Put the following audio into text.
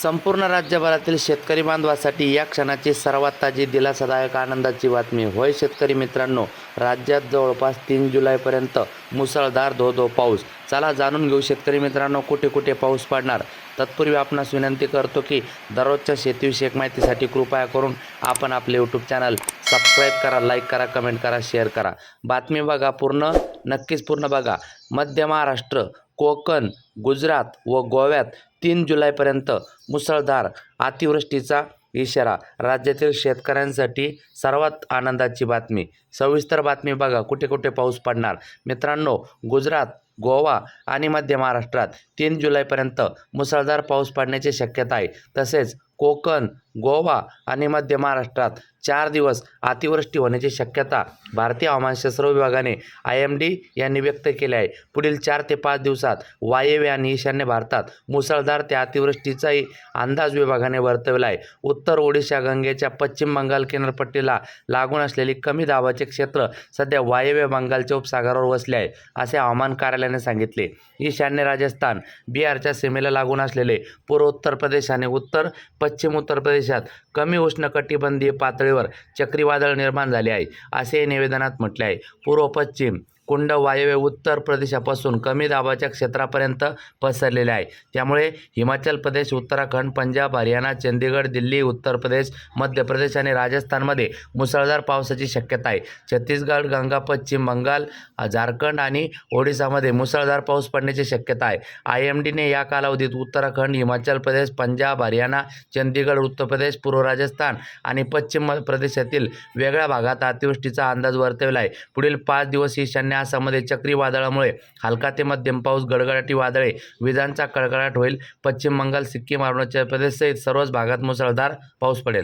संपूर्ण राज्यभरातील शेतकरी बांधवासाठी या क्षणाची सर्वात ताजी दिलासादायक आनंदाची बातमी. होय शेतकरी मित्रांनो राज्यात जवळपास तीन जुलैपर्यंत मुसळधार धो धो पाऊस. चला जाणून घेऊ शेतकरी मित्रांनो कुठे कुठे पाऊस पडणार? तत्पूर्वी आपणास विनंती करतो की दररोजच्या शेतीविषयक माहितीसाठी कृपया करून आपण आपले यूट्यूब चॅनल सबस्क्राईब करा लाईक करा कमेंट करा शेअर करा. बातमी बघा पूर्ण नक्कीच पूर्ण बघा. मध्य महाराष्ट्र कोकण गुजरात व गोव्यात तीन जुलैपर्यंत मुसळधार अतिवृष्टीचा इशारा. राज्यातील शेतकऱ्यांसाठी सर्वात आनंदाची बातमी. सविस्तर बातमी बघा. कुठे कुठे पाऊस पडणार? मित्रांनो गुजरात गोवा आणि मध्य महाराष्ट्रात तीन जुलैपर्यंत मुसळधार पाऊस पडण्याची शक्यता आहे. तसेच कोकण गोवा आणि मध्य महाराष्ट्रात चार दिवस अतिवृष्टी होण्याची शक्यता भारतीय हवामानशास्त्र विभागाने आय एम डी यांनी व्यक्त केली आहे. पुढील चार ते पाच दिवसात वायव्य आणि ईशान्य भारतात मुसळधार ते अतिवृष्टीचाही अंदाज विभागाने वर्तवला आहे. उत्तर ओडिशा गंगेच्या पश्चिम बंगाल किनारपट्टीला लागून असलेली कमी दाबाचे क्षेत्र सध्या वायव्य बंगालच्या उपसागरावर वसले आहे असे हवामान कार्यालयाने सांगितले. ईशान्य राजस्थान बिहारच्या सीमेला लागून असलेले पूर्व उत्तर प्रदेश आणि उत्तर पश्चिम पश्चिम उत्तर प्रदेशात कमी उष्णकटिबंधीय पातळीवर चक्रीवादळ निर्माण झाले आहे असे निवेदनात म्हटले आहे. पूर्व पश्चिम कुंड वायव्य उत्तर प्रदेशापासून कमी दाबाच्या क्षेत्रापर्यंत पसरलेले आहे. त्यामुळे हिमाचल प्रदेश उत्तराखंड पंजाब हरियाणा चंदीगड दिल्ली उत्तर प्रदेश मध्य प्रदेश आणि राजस्थानमध्ये मुसळधार पावसाची शक्यता आहे. छत्तीसगड गंगा पश्चिम बंगाल झारखंड आणि ओडिसामध्ये मुसळधार पाऊस पडण्याची शक्यता आहे. आय एम डीने या कालावधीत उत्तराखंड हिमाचल प्रदेश पंजाब हरियाणा चंदीगड उत्तर प्रदेश पूर्व राजस्थान आणि पश्चिम प्रदेशातील वेगळ्या भागात अतिवृष्टीचा अंदाज वर्तवला आहे. पुढील पाच दिवस ईशान्य आसाममध्ये चक्रीवादळामुळे हलका ते मध्यम पाऊस गडगडाटी वादळे विजांचा कडकडाट होईल. पश्चिम बंगाल सिक्कीम अरुणाचल प्रदेश सहित सर्वच भागात मुसळधार पाऊस पडेल.